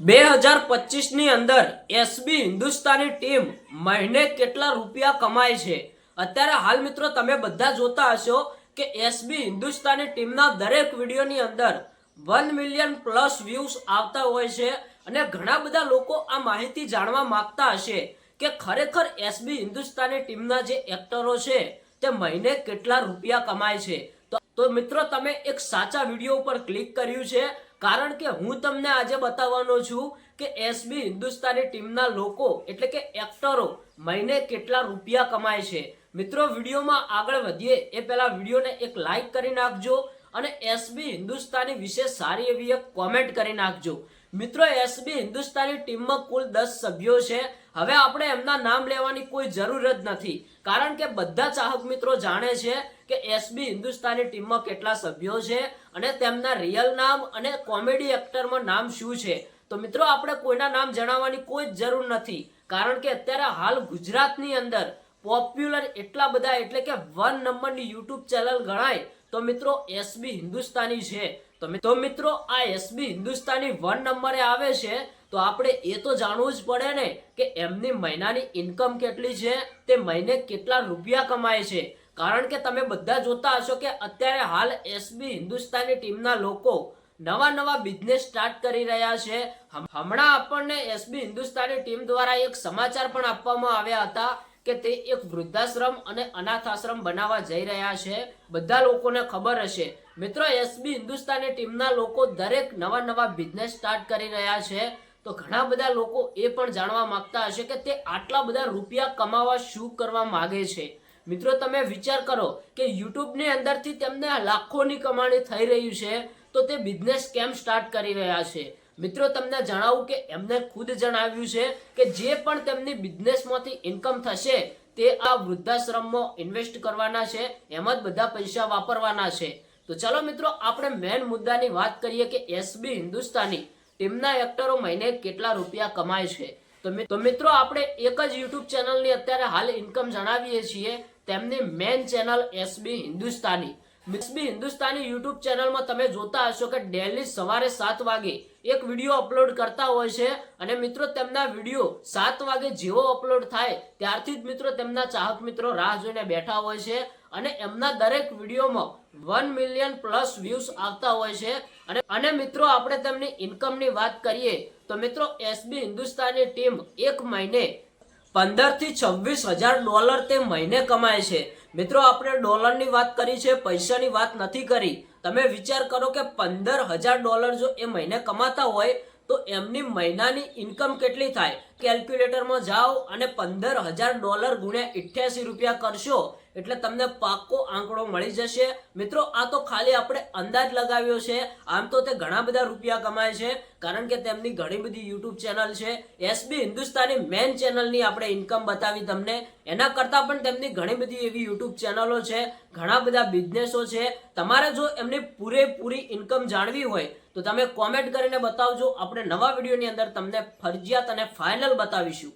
બે હજાર પચીસની અંદર એસબી હિન્દુસ્તાની ટીમ મહિને કેટલા રૂપિયા કમાય છે? અત્યારે હાલ મિત્રો તમે બધા જોતા હશો કે એસબી હિન્દુસ્તાની ટીમના દરેક વિડીયોની અંદર વન મિલિયન પ્લસ વ્યૂઝ આવતા હોય છે અને ઘણા બધા લોકો આ માહિતી જાણવા માંગતા હશે કે ખરેખર એસબી હિન્દુસ્તાની ટીમના જે એક્ટરો છે તે મહિને કેટલા રૂપિયા કમાય છે? તો મિત્રો તમે એક સાચા વીડિયો ઉપર ક્લિક કર્યું છે કારણ કે હું તમને આજે બતાવવાનો છું કે એસબી હિન્દુસ્તાની ટીમના લોકો, એટલે કે એક્ટરો મહિને કેટલા રૂપિયા કમાય છે. મિત્રો, વિડીયોમાં આગળ વધીએ. એ પહેલાં વિડીયોને એક લાઈક કરી નાખજો. અને એસબી હિન્દુસ્તાની વિશે સારી એવી એક કોમેન્ટ કરી નાખજો. મિત્રો એસબી હિન્દુસ્તાની ટીમમાં કુલ દસ સભ્યો છે. હવે આપણે એમના નામ લેવાની કોઈ જરૂર જ નથી. કારણ કે બધા ચાહક મિત્રો જાણે છે કે એસબી હિન્દુસ્તાની ટીમમાં કેટલા સભ્યો છે અને તેમના રિયલ નામ અને કોમેડી એક્ટરમાં નામ શું છે. તો મિત્રો, આપણે કોઈના નામ જણાવવાની કોઈ જ જરૂર નથી. કારણ કે અત્યારે હાલ ગુજરાતની અંદર પોપ્યુલર એટલા બધા એટલે કે વન નંબરની યુટ્યુબ ચેનલ ગણાય, તો મિત્રો એસબી હિન્દુસ્તાની છે. તો મિત્રો આ એસબી હિન્દુસ્તાની વન નંબરે આવે છે, તો આપણે એ તો જાણવું જ પડે ને કે એમની મહિનાની ઇન્કમ કેટલી છે, તે મહિને કેટલા રૂપિયા કમાય છે. કારણ કે તમે બધા જોતા હશો કે અત્યારે હાલ એસબી હિન્દુસ્તાની ટીમના લોકો નવા નવા બિઝનેસ સ્ટાર્ટ કરી રહ્યા છે. હમણાં આપણને એસબી હિન્દુસ્તાની ટીમ દ્વારા એક સમાચાર પણ આપવામાં આવ્યા હતા. કે તે એક વૃદ્ધાશ્રમ અને અનાથ આશ્રમ બનાવવા જઈ રહ્યા છે. બધા લોકોને ખબર હશે. મિત્રો એસબી હિન્દુસ્તાની ટીમના લોકો દરેક નવા નવા બિઝનેસ સ્ટાર્ટ કરી રહ્યા છે. તો ઘણા બધા લોકો એ પણ જાણવા માંગતા હશે કે તે આટલા બધા રૂપિયા કમાવા શું કરવા માગે છે. મિત્રો, તમે વિચાર કરો કે યુટ્યુબની અંદરથી તેમને લાખોની કમાણી થઈ રહ્યું છે, તો તે બિઝનેસ કેમ સ્ટાર્ટ કરી રહ્યા છે? મિત્રો, તમને જણાવું કે એમને ખુદ જણાવ્યું છે કે જે પણ તેમની બિઝનેસમાંથી ઇન્કમ થશે, તે આ વૃદ્ધાશ્રમમાં ઇન્વેસ્ટ કરવાના છે, એમ જ બધા પૈસા વાપરવાના છે. તો ચલો મિત્રો, આપણે મેન મુદ્દાની વાત કરીએ કે એસબી હિન્દુસ્તાની ટીમના એક્ટરો મહિને કેટલા રૂપિયા કમાય છે. તો મિત્રો, આપણે એક જ યુટ્યુબ ચેનલની અત્યારે હાલ ઇન્કમ જણાવીએ છીએ, તેમની main channel SB Hindustani. SB Hindustani YouTube ચેનલમાં તમે જોતા હશો કે ડેલી સવારે સાત વાગે એક વીડિયો અપલોડ કરતા હોય છે અને મિત્રો તેમના વીડિયો સાત વાગે જેવો અપલોડ થાય ત્યારથી જ મિત્રો તેમના ચાહક મિત્રો રાહ જોઈને બેઠા હોય છે અને એમના દરેક વિડીયોમાં વન મિલિયન પ્લસ વ્યૂઝ આવતા હોય છે અને અને મિત્રો આપણે તેમની ઇન્કમની વાત કરીએ તો મિત્રો એસબી હિન્દુસ્તાની ટીમ એક મહિને પંદરથી છવ્વીસ હજાર ડોલર તે મહિને કમાય છે. મિત્રો, આપણે ડોલરની વાત કરી છે, પૈસાની વાત નથી કરી. તમે વિચાર કરો કે પંદર હજાર ડોલર જો એ મહિને કમાતા હોય, તો એમની મહિનાની ઇન્કમ કેટલી થાય? કેલ્ક્યુલેટરમાં જાઓ અને પંદર હજાર ડોલર ગુણ્યા ઇઠ્યાસી રૂપિયા કરશો. એટલે તમને પાક્કો આંકડો મળી જશે. મિત્રો, આ તો ખાલી આપણે અંદાજ લગાવ્યો છે. આમ તો તે ઘણા બધા રૂપિયા કમાય છે, કારણ કે તેમની ઘણી બધી યુટ્યુબ ચેનલ છે. એસબી હિન્દુસ્તાની મેન ચેનલની આપણે ઇન્કમ બતાવી તમને. એના કરતાં પણ તેમની ઘણી બધી એવી યુટ્યુબ ચેનલો છે, ઘણા બધા બિઝનેસો છે. તમારે જો એમની પૂરેપૂરી ઇન્કમ જાણવી હોય, તો તમે કોમેન્ટ કરીને બતાવજો. આપણે નવા વિડીયોની અંદર તમને ફરજિયાત અને ફાઇનલ બતાવીશું.